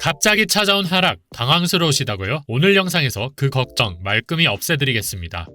갑자기 찾아온 하락, 당황스러우시다고요? 오늘 영상에서 그 걱정 말끔히 없애드리겠습니다.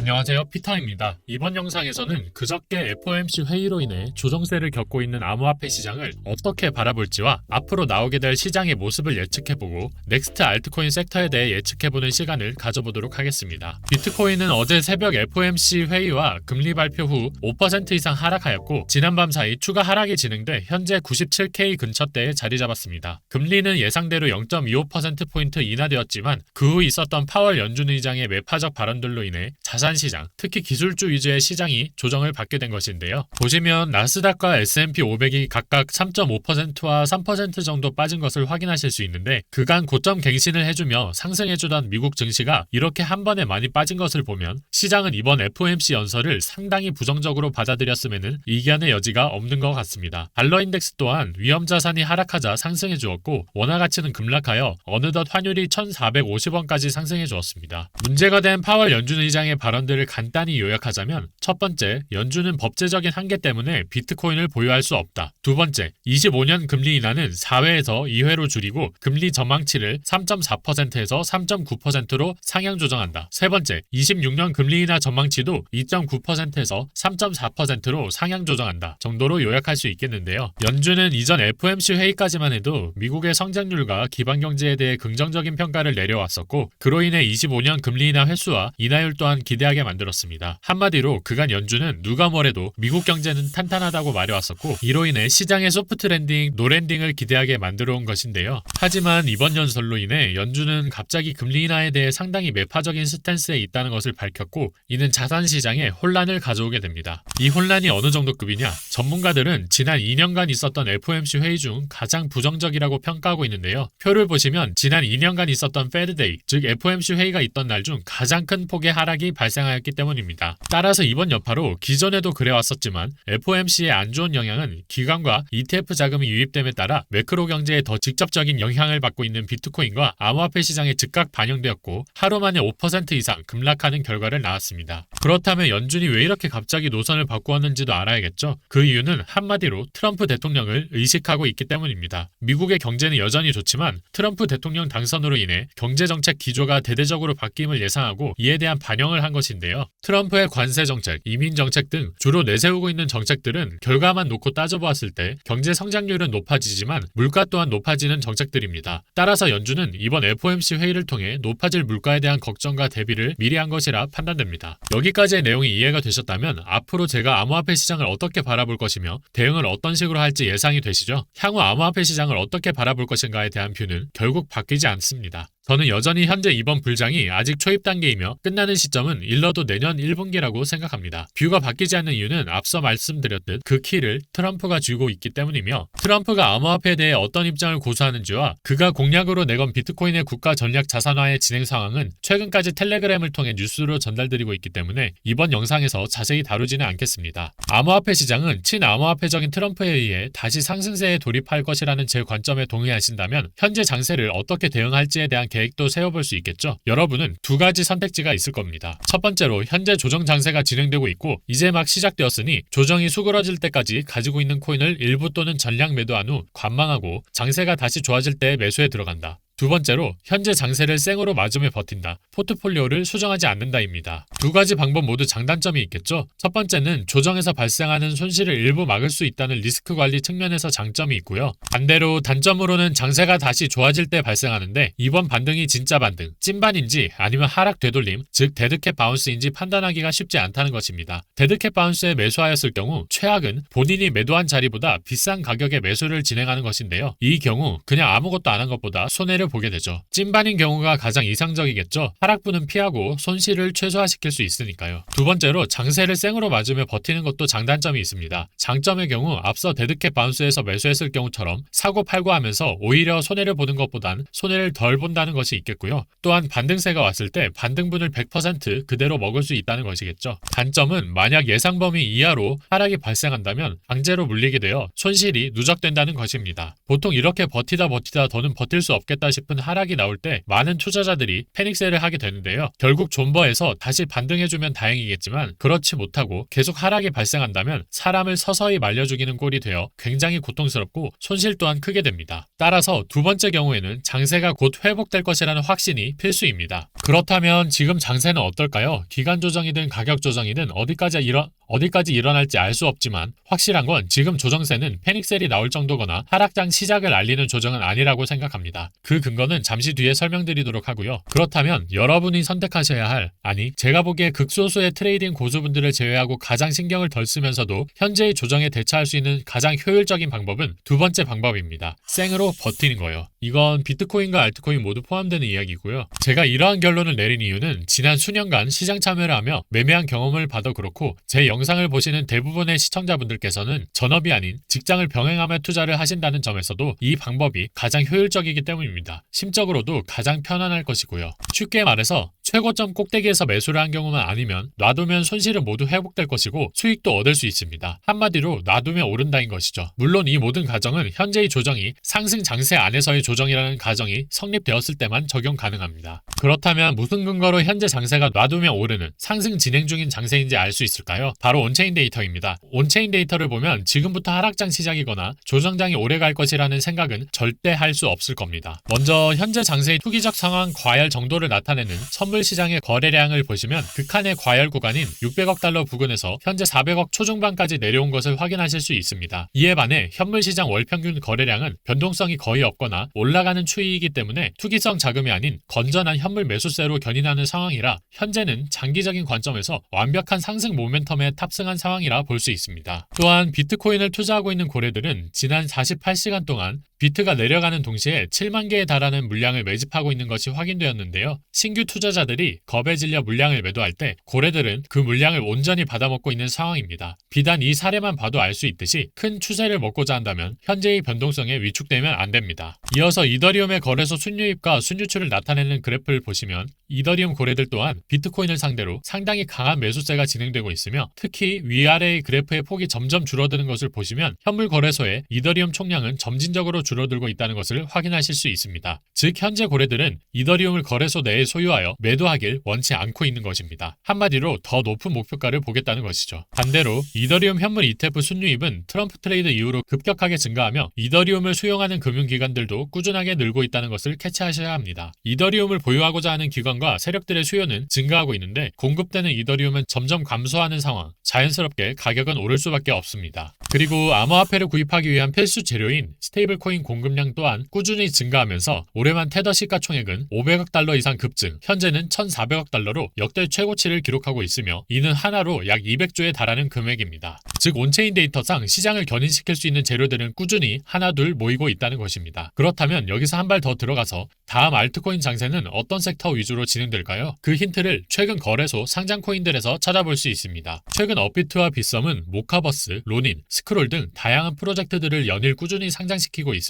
안녕하세요 피터입니다. 이번 영상에서는 그저께 FOMC 회의로 인해 조정세를 겪고 있는 암호화폐 시장을 어떻게 바라볼지와 앞으로 나오게 될 시장의 모습을 예측해보고 넥스트 알트코인 섹터에 대해 예측해보는 시간을 가져보도록 하겠습니다. 비트코인은 어제 새벽 FOMC 회의와 금리 발표 후 5% 이상 하락하였고 지난밤 사이 추가 하락이 진행돼 현재 97K 근처대에 자리 잡았습니다. 금리는 예상대로 0.25%포인트 인하되었지만 그 후 있었던 파월 연준 의장의 매파적 발언들로 인해 자산 시장, 특히 기술주 위주의 시장이 조정을 받게 된 것인데요. 보시면 나스닥과 S&P 500이 각각 3.5%와 3% 정도 빠진 것을 확인하실 수 있는데 그간 고점 갱신을 해주며 상승해주던 미국 증시가 이렇게 한 번에 많이 빠진 것을 보면 시장은 이번 FOMC 연설을 상당히 부정적으로 받아들였음에는 이견의 여지가 없는 것 같습니다. 달러 인덱스 또한 위험 자산이 하락하자 상승해 주었고 원화 가치는 급락하여 어느덧 환율이 1,450원까지 상승해 주었습니다. 문제가 된 파월 연준 의장의 발언 들을 간단히 요약하자면 첫 번째, 연준은 법제적인 한계 때문에 비트코인을 보유할 수 없다. 두 번째, 25년 금리 인하는 4회에서 2회로 줄이고 금리 전망치를 3.4%에서 3.9%로 상향 조정한다. 세 번째, 26년 금리 인하 전망치도 2.9%에서 3.4%로 상향 조정한다. 정도로 요약할 수 있겠는데요. 연준은 이전 FOMC 회의까지만 해도 미국의 성장률과 기반 경제에 대해 긍정적인 평가를 내려왔었고 그로 인해 25년 금리 인하 횟수와 인하율 또한 기대 하게 만들었습니다. 한마디로 그간 연준은 누가 뭐래도 미국 경제는 탄탄하다고 말해왔었고 이로 인해 시장의 소프트 랜딩, 노랜딩을 기대하게 만들어 온 것인데요. 하지만 이번 연설로 인해 연준은 갑자기 금리 인하에 대해 상당히 매파적인 스탠스에 있다는 것을 밝혔고 이는 자산 시장에 혼란을 가져오게 됩니다. 이 혼란이 어느 정도 급이냐? 전문가들은 지난 2년간 있었던 FOMC 회의 중 가장 부정적이라고 평가하고 있는데요. 표를 보시면 지난 2년간 있었던 페드데이, 즉 FOMC 회의가 있던 날 중 가장 큰 폭의 하락이 발생 하였기 때문입니다. 따라서 이번 여파로 기존에도 그래왔었지만 FOMC의 안 좋은 영향은 기관과 ETF 자금이 유입됨에 따라 매크로 경제에 더 직접적인 영향을 받고 있는 비트코인과 암호화폐 시장에 즉각 반영되었고 하루 만에 5% 이상 급락하는 결과를 낳았습니다. 그렇다면 연준이 왜 이렇게 갑자기 노선을 바꾸었는지도 알아야겠죠. 그 이유는 한마디로 트럼프 대통령을 의식하고 있기 때문입니다. 미국의 경제는 여전히 좋지만 트럼프 대통령 당선으로 인해 경제 정책 기조가 대대적으로 바뀜을 예상하고 이에 대한 반영을 한 것 인데요. 트럼프의 관세 정책, 이민 정책 등 주로 내세우고 있는 정책들은 결과만 놓고 따져보았을 때 경제 성장률은 높아지지만 물가 또한 높아지는 정책들입니다. 따라서 연준은 이번 FOMC 회의를 통해 높아질 물가에 대한 걱정과 대비를 미리 한 것이라 판단됩니다. 여기까지의 내용이 이해가 되셨다면 앞으로 제가 암호화폐 시장을 어떻게 바라볼 것이며 대응을 어떤 식으로 할지 예상이 되시죠? 향후 암호화폐 시장을 어떻게 바라볼 것인가에 대한 뷰는 결국 바뀌지 않습니다. 저는 여전히 현재 이번 불장이 아직 초입 단계이며 끝나는 시점은 일러도 내년 1분기라고 생각합니다. 뷰가 바뀌지 않는 이유는 앞서 말씀드렸듯 그 키를 트럼프가 쥐고 있기 때문이며 트럼프가 암호화폐에 대해 어떤 입장을 고수하는지와 그가 공약으로 내건 비트코인의 국가 전략 자산화의 진행 상황은 최근까지 텔레그램을 통해 뉴스로 전달드리고 있기 때문에 이번 영상에서 자세히 다루지는 않겠습니다. 암호화폐 시장은 친암호화폐적인 트럼프에 의해 다시 상승세에 돌입할 것이라는 제 관점에 동의하신다면 현재 장세를 어떻게 대응할지에 대한 계획 도 세워볼 수 있겠죠. 여러분은 두 가지 선택지가 있을 겁니다. 첫 번째로 현재 조정 장세가 진행되고 있고 이제 막 시작되었으니 조정이 수그러질 때까지 가지고 있는 코인을 일부 또는 전량 매도한 후 관망하고 장세가 다시 좋아질 때 매수에 들어간다. 두 번째로 현재 장세를 생으로 맞으며 버틴다. 포트폴리오를 수정하지 않는다입니다. 두 가지 방법 모두 장단점이 있겠죠. 첫 번째는 조정에서 발생하는 손실을 일부 막을 수 있다는 리스크 관리 측면에서 장점이 있고요. 반대로 단점으로는 장세가 다시 좋아질 때 발생하는데 이번 반등이 진짜 반등, 찐반인지 아니면 하락 되돌림, 즉 데드캣 바운스인지 판단하기가 쉽지 않다는 것입니다. 데드캣 바운스에 매수하였을 경우 최악은 본인이 매도한 자리보다 비싼 가격에 매수를 진행하는 것인데요. 이 경우 그냥 아무것도 안 한 것보다 손해를 보게 되죠. 찐반인 경우가 가장 이상적이겠죠. 하락분은 피하고 손실을 최소화시킬 수 있으니까요. 두 번째로 장세를 생으로 맞으며 버티는 것도 장단점이 있습니다. 장점의 경우 앞서 데드캣 바운스에서 매수했을 경우처럼 사고 팔고 하면서 오히려 손해를 보는 것보단 손해를 덜 본다는 것이 있겠고요. 또한 반등세가 왔을 때 반등분을 100% 그대로 먹을 수 있다는 것이겠죠. 단점은 만약 예상 범위 이하로 하락이 발생한다면 강제로 물리게 되어 손실이 누적된다는 것입니다. 보통 이렇게 버티다 버티다 더는 버틸 수 없겠다 싶은 하락이 나올 때 많은 투자자들이 패닉셀을 하게 되는데요. 결국 존버에서 다시 반등해주면 다행이겠지만 그렇지 못하고 계속 하락이 발생한다면 사람을 서서히 말려 죽이는 꼴이 되어 굉장히 고통스럽고 손실 또한 크게 됩니다. 따라서 두 번째 경우에는 장세가 곧 회복될 것이라는 확신이 필수입니다. 그렇다면 지금 장세는 어떨까요? 기간 조정이든 가격 조정이든 어디까지 일어 어디까지 일어날지 알 수 없지만 확실한 건 지금 조정세는 패닉셀이 나올 정도거나 하락장 시작을 알리는 조정은 아니라고 생각합니다. 그 근거는 잠시 뒤에 설명드리도록 하고요. 그렇다면 여러분이 선택하셔야 할 아니 제가 보기에 극소수의 트레이딩 고수분들을 제외하고 가장 신경을 덜 쓰면서도 현재의 조정에 대처할 수 있는 가장 효율적인 방법은 두 번째 방법입니다. 생으로 버티는 거예요. 이건 비트코인과 알트코인 모두 포함되는 이야기고요. 제가 이러한 결론을 내린 이유는 지난 수년간 시장 참여를 하며 매매한 경험을 봐도 그렇고 제 영상을 보시는 대부분의 시청자분들께서는 전업이 아닌 직장을 병행하며 투자를 하신다는 점에서도 이 방법이 가장 효율적이기 때문입니 다. 심적으로도 가장 편안할 것이고요. 쉽게 말해서 최고점 꼭대기에서 매수를 한 경우만 아니면 놔두면 손실은 모두 회복될 것이고 수익도 얻을 수 있습니다. 한마디로 놔두면 오른다인 것이죠. 물론 이 모든 가정은 현재의 조정이 상승 장세 안에서의 조정이라는 가정이 성립되었을 때만 적용 가능합니다. 그렇다면 무슨 근거로 현재 장세가 놔두면 오르는 상승 진행 중인 장세인지 알 수 있을까요? 바로 온체인 데이터입니다. 온체인 데이터를 보면 지금부터 하락장 시작이거나 조정장이 오래 갈 것이라는 생각은 절대 할 수 없을 겁니다. 먼저 현재 장세의 투기적 상황 과열 정도를 나타내는 선물 시장의 거래량을 보시면 극한의 과열 구간인 600억 달러 부근에서 현재 400억 초중반까지 내려온 것을 확인하실 수 있습니다. 이에 반해 현물 시장 월 평균 거래량은 변동성이 거의 없거나 올라가는 추이이기 때문에 투기성 자금이 아닌 건전한 현물 매수세로 견인하는 상황이라 현재는 장기적인 관점에서 완벽한 상승 모멘텀에 탑승한 상황이라 볼 수 있습니다. 또한 비트코인을 투자하고 있는 고래들은 지난 48시간 동안 비트가 내려가는 동시에 7만 개에 달하는 물량을 매집하고 있는 것이 확인되었는데요. 신규 투자자들이 겁에 질려 물량을 매도할 때 고래들은 그 물량을 온전히 받아먹고 있는 상황입니다. 비단 이 사례만 봐도 알 수 있듯이 큰 추세를 먹고자 한다면 현재의 변동성에 위축되면 안 됩니다. 이어서 이더리움의 거래소 순유입과 순유출을 나타내는 그래프를 보시면 이더리움 고래들 또한 비트코인을 상대로 상당히 강한 매수세가 진행되고 있으며 특히 위아래의 그래프의 폭이 점점 줄어드는 것을 보시면 현물 거래소의 이더리움 총량은 점진적으로 줄어들고 있다는 것을 확인하실 수 있습니다. 즉 현재 고래들은 이더리움을 거래소 내에 소유하여 매도하길 원치 않고 있는 것입니다. 한마디로 더 높은 목표가를 보겠다는 것이죠. 반대로 이더리움 현물 ETF 순유입은 트럼프 트레이드 이후로 급격하게 증가하며 이더리움을 수용하는 금융기관들도 꾸준하게 늘고 있다는 것을 캐치하셔야 합니다. 이더리움을 보유하고자 하는 기관과 세력들의 수요는 증가하고 있는데 공급되는 이더리움은 점점 감소하는 상황, 자연스럽게 가격은 오를 수밖에 없습니다. 그리고 암호화폐를 구입하기 위한 필수 재료인 스테이블 코인 공급량 또한 꾸준히 증가하면서 올해만 테더 시가총액은 500억 달러 이상 급증, 현재는 1,400억 달러로 역대 최고치를 기록하고 있으며 이는 하나로 약 200조에 달하는 금액입니다. 즉 온체인 데이터상 시장을 견인시킬 수 있는 재료들은 꾸준히 하나 둘 모이고 있다는 것입니다. 그렇다면 여기서 한 발 더 들어가서 다음 알트코인 장세는 어떤 섹터 위주로 진행될까요? 그 힌트를 최근 거래소 상장 코인들에서 찾아볼 수 있습니다. 최근 업비트와 빗썸은 모카버스, 로닌, 스크롤 등 다양한 프로젝트들을 연일 꾸준히 상장시키고 있습니다.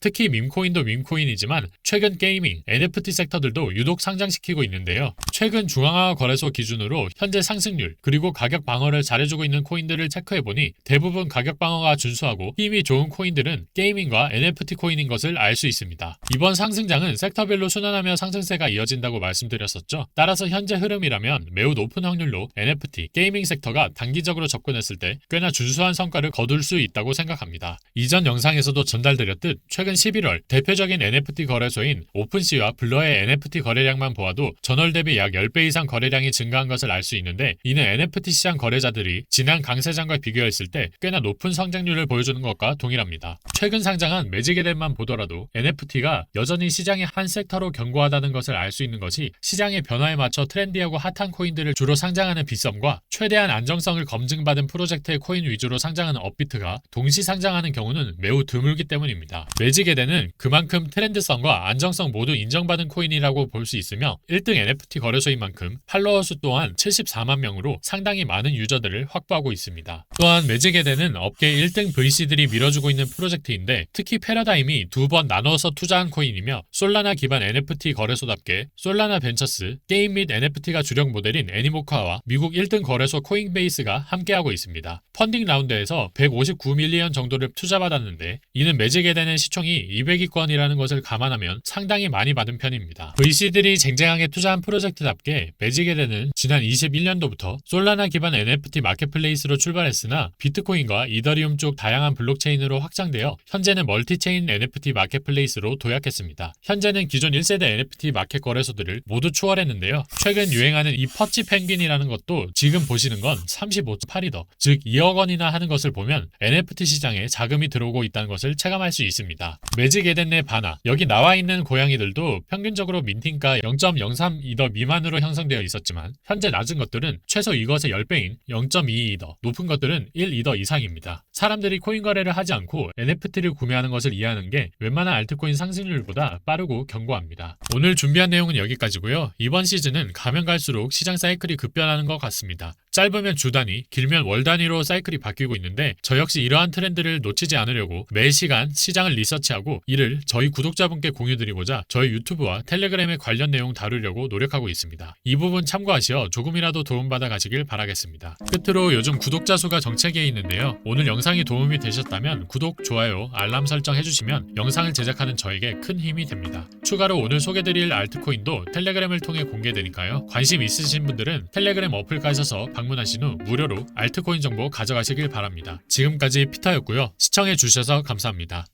특히 밈코인도 밈코인이지만 최근 게이밍, NFT 섹터들도 유독 상장시키고 있는데요. 최근 중앙화 거래소 기준으로 현재 상승률 그리고 가격 방어를 잘해주고 있는 코인들을 체크해보니 대부분 가격 방어가 준수하고 힘이 좋은 코인들은 게이밍과 NFT 코인인 것을 알 수 있습니다. 이번 상승장은 섹터별로 순환하며 상승세가 이어진다고 말씀드렸었죠. 따라서 현재 흐름이라면 매우 높은 확률로 NFT, 게이밍 섹터가 단기적으로 접근했을 때 꽤나 준수한 성과를 거둘 수 있다고 생각합니다. 이전 영상에서도 전달드렸 듯 최근 11월 대표적인 NFT 거래소인 오픈시와 블러의 NFT 거래량만 보아도 전월 대비 약 10배 이상 거래량이 증가한 것을 알 수 있는데 이는 NFT 시장 거래자들이 지난 강세장과 비교했을 때 꽤나 높은 성장률을 보여주는 것과 동일합니다. 최근 상장한 매직에덴만 보더라도 NFT가 여전히 시장의 한 섹터로 견고하다는 것을 알 수 있는 것이 시장의 변화에 맞춰 트렌디하고 핫한 코인들을 주로 상장하는 빗썸과 최대한 안정성을 검증받은 프로젝트의 코인 위주로 상장하는 업비트가 동시 상장하는 경우는 매우 드물기 때문입니다. 매직에덴은 그만큼 트렌드성과 안정성 모두 인정받은 코인이라고 볼 수 있으며 1등 NFT 거래소인 만큼 팔로워 수 또한 74만 명으로 상당히 많은 유저들을 확보하고 있습니다. 또한 매직에덴은 업계 1등 VC들이 밀어주고 있는 프로젝트인데 특히 패러다임이 두 번 나눠서 투자한 코인이며 솔라나 기반 NFT 거래소답게 솔라나 벤처스, 게임 및 NFT가 주력 모델인 애니모카와 미국 1등 거래소 코인베이스가 함께하고 있습니다. 펀딩 라운드에서 159밀리언 정도를 투자받았는데 이는 매직에 매직에덴의 시총이 200위권이라는 것을 감안하면 상당히 많이 받은 편입니다. VC들이 쟁쟁하게 투자한 프로젝트답게 매직에덴은 지난 21년도부터 솔라나 기반 NFT 마켓플레이스로 출발했으나 비트코인과 이더리움 쪽 다양한 블록체인으로 확장되어 현재는 멀티체인 NFT 마켓플레이스로 도약했습니다. 현재는 기존 1세대 NFT 마켓 거래소들을 모두 추월했는데요. 최근 유행하는 이 퍼치 펭귄이라는 것도 지금 보시는 건 35.8이더, 즉 2억 원이나 하는 것을 보면 NFT 시장에 자금이 들어오고 있다는 것을 체감할 수 있습니다. 매직 에덴 내 바나 여기 나와 있는 고양이들도 평균적으로 민팅가 0.03이더 미만으로 형성되어 있었지만 현재 낮은 것들은 최소 이것의 10배인 0.22이더, 높은 것들은 1이더 이상입니다. 사람들이 코인 거래를 하지 않고 NFT를 구매하는 것을 이해하는 게 웬만한 알트코인 상승률보다 빠르고 견고합니다. 오늘 준비한 내용은 여기까지고요. 이번 시즌은 가면 갈수록 시장 사이클이 급변하는 것 같습니다. 짧으면 주 단위, 길면 월 단위로 사이클이 바뀌고 있는데 저 역시 이러한 트렌드를 놓치지 않으려고 매 시간 시장을 리서치하고 이를 저희 구독자분께 공유드리고자 저희 유튜브와 텔레그램의 관련 내용 다루려고 노력하고 있습니다. 이 부분 참고하시어 조금이라도 도움받아 가시길 바라겠습니다. 끝으로 요즘 구독자 수가 정체기에 있는데요. 오늘 영상이 도움이 되셨다면 구독, 좋아요, 알람 설정 해주시면 영상을 제작하는 저에게 큰 힘이 됩니다. 추가로 오늘 소개드릴 알트코인도 텔레그램을 통해 공개되니까요. 관심 있으신 분들은 텔레그램 어플 가셔서 방문 하신 후 무료로 알트코인 정보 가져가시길 바랍니다. 지금까지 피터였고요. 시청해주셔서 감사합니다.